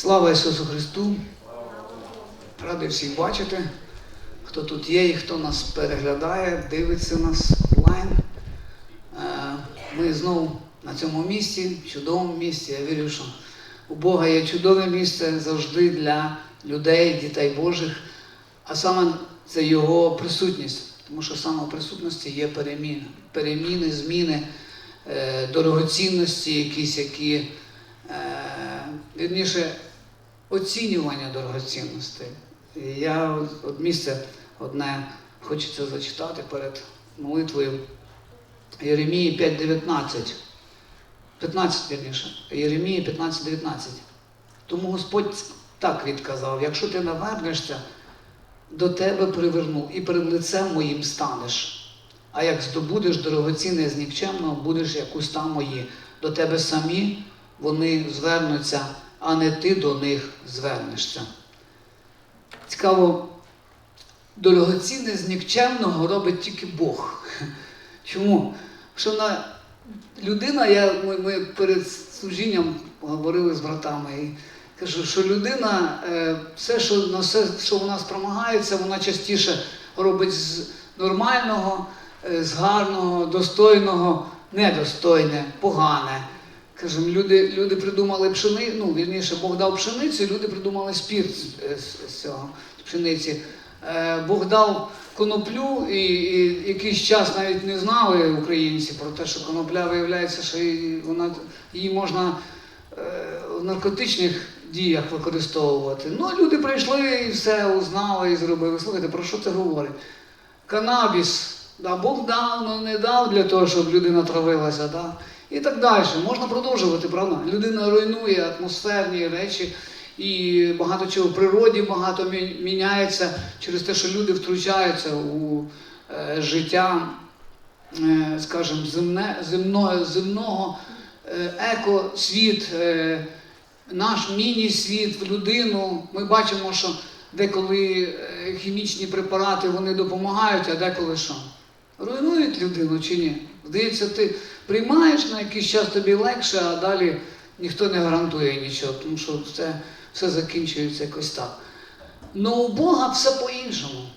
Слава Ісусу Христу! Радий всіх бачити, хто тут є і хто нас переглядає, дивиться нас онлайн. Е, Ми знову на цьому місці, чудовому місці. Я вірю, що у Бога є чудове місце завжди для людей, дітей Божих, а саме це Його присутність. Тому що саме в присутності є переміни, переміни, зміни, е, дорогоцінності, якісь, які е, вірніше, оцінювання дорогоцінностей. Я от, от місце одне хочеться зачитати перед молитвою Єремії 5.19. 15, вірніше. Єремії 15.19. Тому Господь так відказав: якщо ти навернешся, до тебе приверну і перед лицем моїм станеш. А як здобудеш дорогоцінне з нікчемного, будеш як уста мої. До тебе самі вони звернуться, а не ти до них звернешся. Цікаво, дорогоцінне з нікчемного робить тільки Бог. Чому? Що на людина, я, ми, ми перед служінням говорили з братами і кажу, що людина, е, все, що на все, що у нас промагається, вона частіше робить з нормального, е, з гарного, достойного, недостойне, погане. Кажемо, люди, люди придумали пшени, ну, вірніше, Бог дав пшеницю, люди придумали спірт з, з цього з пшениці. Е, Бог дав коноплю, і, і якийсь час навіть не знали українці про те, що конопля виявляється, що її, вона, її можна е, в наркотичних діях використовувати. Ну, люди прийшли і все узнали і зробили. Слухайте, про що це говорить? Канабіс, да, Бог дав, але не дав для того, щоб людина травилася. Да? І так далі. Можна продовжувати, правда? Людина руйнує атмосферні речі, і багато чого в природі багато міняється через те, що люди втручаються у е, життя, е, скажімо, земне, земного, земного е, екосвіт, е, наш міні-світ в людину. Ми бачимо, що деколи е, хімічні препарати вони допомагають, а деколи що? Руйнують людину чи ні? Здається, ти приймаєш на якийсь час тобі легше, а далі ніхто не гарантує нічого, тому що все, все закінчується якось так. Ну у Бога все по-іншому.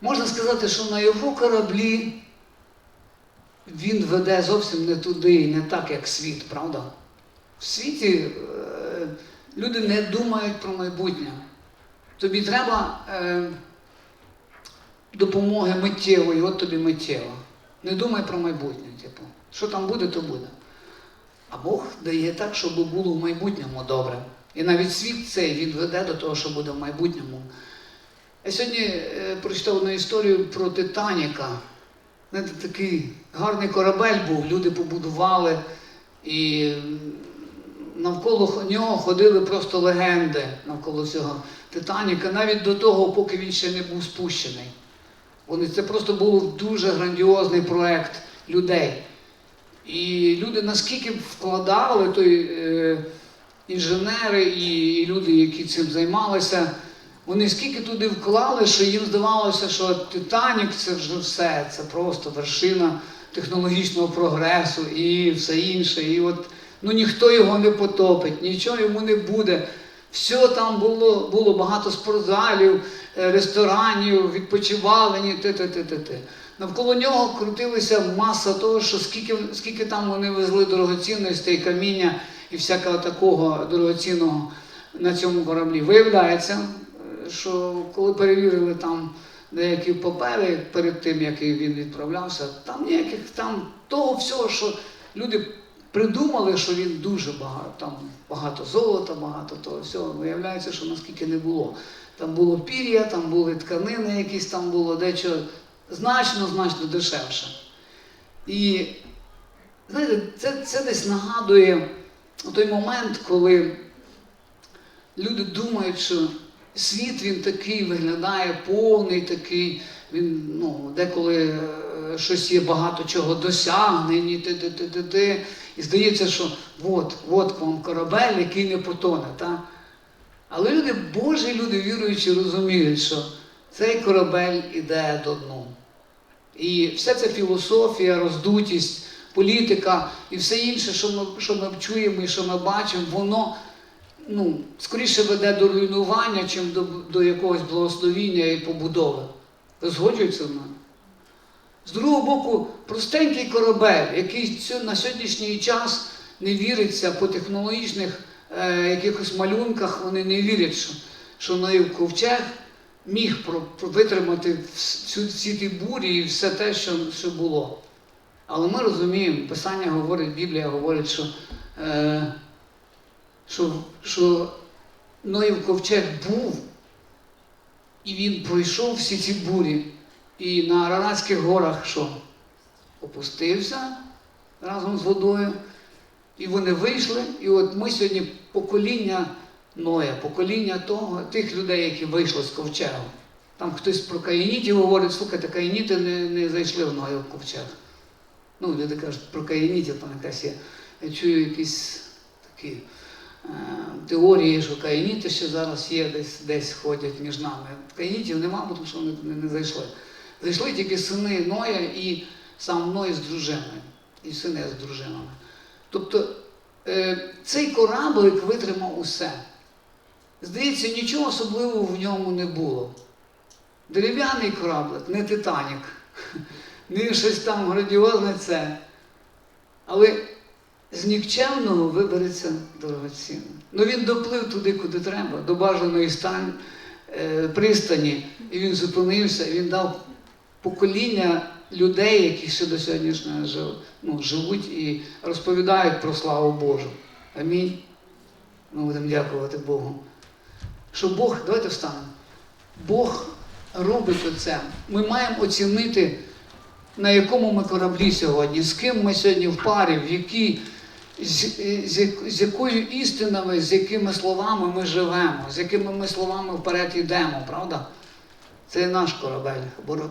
Можна сказати, що на його кораблі він веде зовсім не туди і не так, як світ, правда? В світі е, люди не думають про майбутнє. Тобі треба е, допомоги миттєвої, от тобі миттєво. Не думай про майбутнє, типу. Що там буде, то буде. А Бог дає так, щоб було в майбутньому добре. І навіть світ цей він веде до того, що буде в майбутньому. Я сьогодні е, прочитав одну історію про Титаніка. Знаєте, такий гарний корабель був, люди побудували, і навколо нього ходили просто легенди навколо цього Титаніка, навіть до того, поки він ще не був спущений. Вони, це просто був дуже грандіозний проект людей. І люди наскільки вкладали, той, е, інженери і люди, які цим займалися, вони скільки туди вклали, що їм здавалося, що Титанік це вже все, це просто вершина технологічного прогресу і все інше. І от ну, ніхто його не потопить, нічого йому не буде. Все там було, було багато спортзалів, е, ресторанів, відпочивалені, ти-ти-ти-ти-ти. Навколо нього крутилася маса того, що скільки, скільки там вони везли дорогоцінностей, каміння і всякого такого дорогоцінного на цьому кораблі. Виявляється, е, що коли перевірили там деякі папери перед тим, як він відправлявся, там ніяких там того всього, що люди придумали, що він дуже багато, там багато золота, багато того всього. Виявляється, що наскільки не було. Там було пір'я, там були тканини, якісь там було дечо значно, значно дешевше. І знаєте, це, це десь нагадує той момент, коли люди думають, що світ він такий виглядає повний, такий, він ну, деколи е, щось є багато чого досягнень, і ти, ти, ти, ти, ти. І здається, що от, от вам корабель, який не потоне. Та? Але люди, Божі люди віруючі, розуміють, що цей корабель іде до дну. І вся ця філософія, роздутість, політика і все інше, що ми, що ми чуємо і що ми бачимо, воно ну, скоріше веде до руйнування, чим до, до якогось благословіння і побудови. Ви згоджуєтеся з мною? З другого боку, простенький корабель, який на сьогоднішній час не віриться по технологічних е, якихось малюнках, вони не вірять, що, що Ноїв ковчег міг про, про- витримати всю, всі ті бурі і все те, що, що було. Але ми розуміємо, Писання говорить, Біблія говорить, що, е, що, що Ноїв ковчег був, і він пройшов всі ці бурі. І на Араратських горах що? Опустився разом з водою. І вони вийшли. І от ми сьогодні покоління Ноя, покоління того, тих людей, які вийшли з ковчегу. Там хтось про каїнітів говорить, слухайте, каїніти не, не зайшли в Ноя в ковчег. Ну, люди кажуть, про каїнітів там якась є. Я чую якісь такі е, теорії, що каїніти ще зараз є, десь, десь ходять між нами. Каїнітів нема, тому що вони не, не зайшли. Зайшли тільки сини Ноя і сам Ной з дружиною, і сини з дружинами. Тобто е, цей кораблик витримав усе. Здається, нічого особливого в ньому не було. Дерев'яний кораблик, не Титанік, не щось там грандіозне це. Але з нікчемного вибереться дорогоцінне. Ну він доплив туди, куди треба, до бажаної стан, е, пристані, і він зупинився, і він дав покоління людей, які ще до сьогоднішнього ну, живуть і розповідають про славу Божу. Амінь. Ми будемо дякувати Богу. Що Бог, давайте встанемо. Бог робить оце. Ми маємо оцінити, на якому ми кораблі сьогодні, з ким ми сьогодні в парі, в якій, з, з, з якою істинами, з якими словами ми живемо, з якими ми словами вперед йдемо, правда? Це наш корабель,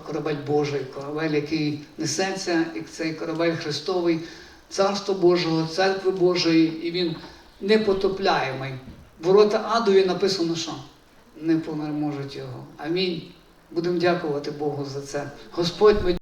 корабель Божий, корабель, який несеться, і цей корабель Христовий, Царство Божого, Церкви Божої, і він непотопляємий. Ворота Адові написано, що не поможуть його. Амінь. Будемо дякувати Богу за це. Господь, ми